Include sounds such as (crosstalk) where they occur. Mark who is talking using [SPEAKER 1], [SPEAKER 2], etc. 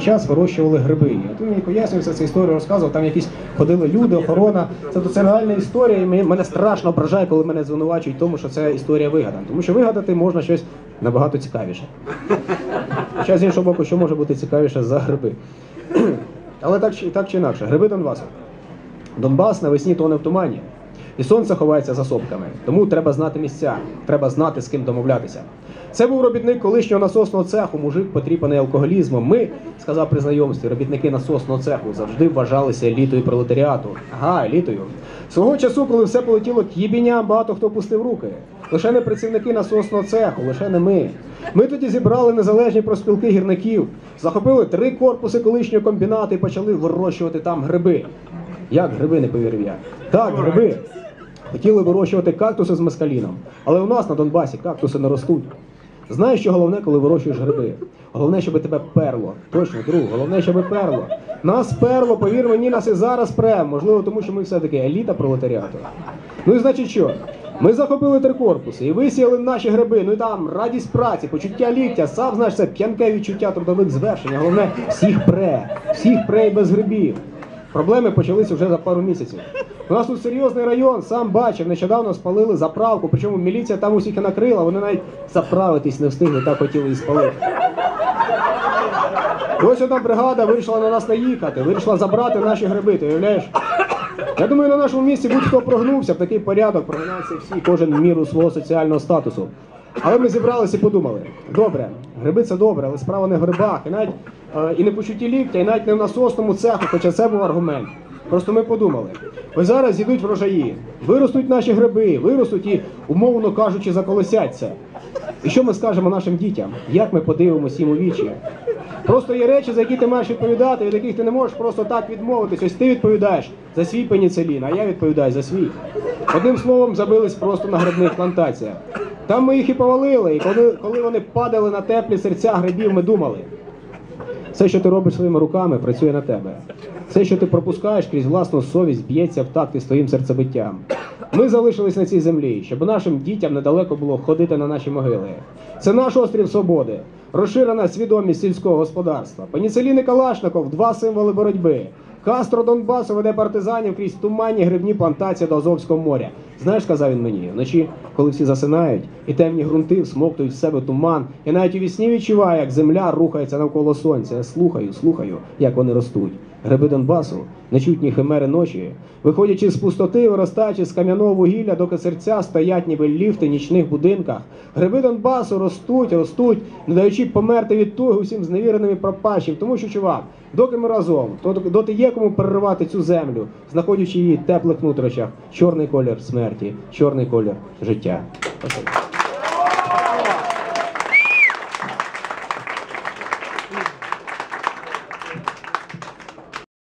[SPEAKER 1] час вирощували гриби. От він мені пояснювався цю історію, розказував, там якісь ходили люди, охорона. Це, це реальна історія, і мене страшно ображає, коли мене звинувачують тому, що це історія вигадана. Тому що вигадати можна щось набагато цікавіше. Хоча з іншого боку, що може бути цікавіше за гриби. (clears throat) Але так, так чи інакше, гриби Донбасу. Донбас навесні тоне в тумані. І сонце ховається за сопками. Тому треба знати місця, треба знати, з ким домовлятися. Це був робітник колишнього насосного цеху, мужик потріпаний алкоголізмом. Ми, сказав при знайомстві, робітники насосного цеху завжди вважалися елітою пролетаріату. Ага, елітою. Свого часу, коли все полетіло к багато хто пустив руки. Лише не працівники насосного цеху, лише не ми. Ми тоді зібрали незалежні проспілки гірників, захопили три корпуси колишнього комбінату і почали вирощувати там гриби. Як гриби, не повірив я. Так, гриби. Хотіли вирощувати кактуси з маскаліном, але у нас на Донбасі кактуси не ростуть. Знаєш, що головне, коли вирощуєш гриби? Головне, щоб тебе перло. Точно, друг, головне, щоб перло. Нас перло, повір мені, нас і зараз пре. Можливо, тому що ми все-таки еліта пролетаріату. Ну і значить що? Ми захопили три корпуси і висіяли наші гриби. Ну і там радість праці, почуття ліктя, сам знаєш, це п'янке відчуття трудових звершень. Головне, всіх пре, всіх пре і без грибів. Проблеми почалися вже за пару місяців. У нас тут серйозний район, сам бачив, нещодавно спалили заправку, причому міліція там усіх і накрила, вони навіть заправитись не встигли, так хотіли і спалити. Ось одна бригада вирішила на нас наїхати, вирішила забрати наші гриби, ти уявляєш? Я думаю, на нашому місці будь-хто прогнувся в такий порядок, прогинався всі, кожен міру свого соціального статусу. Але ми зібралися і подумали: добре, гриби це добре, але справа не в грибах, і навіть і не по чутті ліктя, і навіть не в насосному цеху, хоча це був аргумент. Просто ми подумали, ось зараз зійдуть врожаї, виростуть наші гриби, виростуть і, умовно кажучи, заколосяться. І що ми скажемо нашим дітям? Як ми подивимося їм у вічі? Просто є речі, за які ти маєш відповідати, від яких ти не можеш просто так відмовитись. Ось ти відповідаєш за свій пеніцилін, а я відповідаю за свій. Одним словом, забились просто на грибних плантаціях. Там ми їх і повалили, і коли, коли вони падали на теплі серця грибів, ми думали. Все, що ти робиш своїми руками, працює на тебе. Все, що ти пропускаєш крізь власну совість, б'ється в такти з твоїм серцебиттям. Ми залишились на цій землі, щоб нашим дітям недалеко було ходити на наші могили. Це наш острів свободи, розширена свідомість сільського господарства. Пеніцилін Калашников два символи боротьби. Кастро Донбасу веде партизанів крізь туманні грибні плантації до Азовського моря. Знаєш, сказав він мені, вночі, коли всі засинають, і темні грунти всмоктують в себе туман, я навіть у вісні відчуваю, як земля рухається навколо сонця. Я слухаю, слухаю, як вони ростуть. Гриби Донбасу, нечутні химери ночі, виходячи з пустоти, виростаючи з кам'яного вугілля, доки серця стоять ніби ліфти в нічних будинках. Гриби Донбасу ростуть, ростуть, не даючи померти від туги усім зневіреним і пропащим. Тому що, чувак, доки ми разом, то доти є кому переривати цю землю, знаходячи її в теплих нутрощах, чорний колір смерті, чорний колір життя.